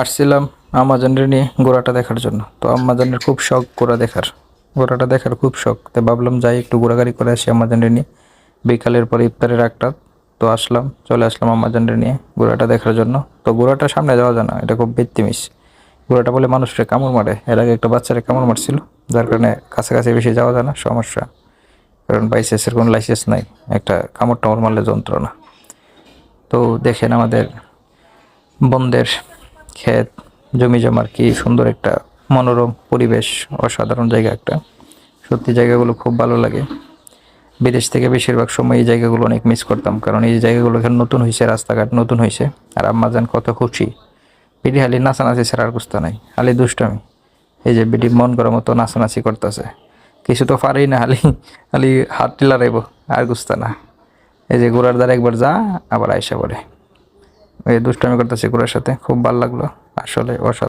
আসছিলাম আমাজনের নিয়ে ঘোড়াটা দেখার জন্য। তো আমাজনের খুব শখ ঘোড়া দেখার। ঘোড়াটা দেখার খুব শখ। তো ভাবলাম যাই একটু ঘোরাঘুরি করে আসি আমাজনের নিয়ে। বিকালের পরে ইফতারের একটা তো আসলাম, চলে আসলাম আমাজনের নিয়ে ঘোড়াটা দেখার জন্য। তো ঘোড়াটা সামনে যাওয়া যায় না, এটা খুব বেত্তিমিস ঘোড়াটা বলে মানুষরে কামড় মারে। এর আগে একটা বাচ্চারে কামড় মারছিল, যার কারণে কাছাকাছি বেশি যাওয়া যায় না, সমস্যা। কারণ বাইসেসের কোনো লাইসেন্স নাই, একটা কামড় টামড় মারলে যন্ত্রণা। তো দেখেন আমাদের বন্দের ক্ষেত জমি জমার কি সুন্দর একটা মনোরম পরিবেশ, অসাধারণ জায়গা একটা। সত্যি জায়গাগুলো খুব ভালো লাগে। বিদেশ থেকে বেশিরভাগ সময় এই জায়গাগুলো অনেক মিস করতাম, কারণ এই জায়গাগুলো এখানে নতুন হয়েছে রাস্তাঘাট নতুন হয়েছে আর আম্মা যান কত খুশি। বিডি হালি নাচানাচি ছাড়া আর কুস্তা নাই, হালি দুষ্টামি। এই যে বিডি মন করার মতো নাচানাচি করতেছে। কিছু তো পারেই না, হালি হালি হাত টিলা আর গুস্তা না। এই যে গোড়ার দ্বারা একবার যা, আবার আয়সা পড়ে। এই দুষ্টামি করতেছে গোড়ার সাথে। খুব ভালো লাগল। আসলে অসাধারণ।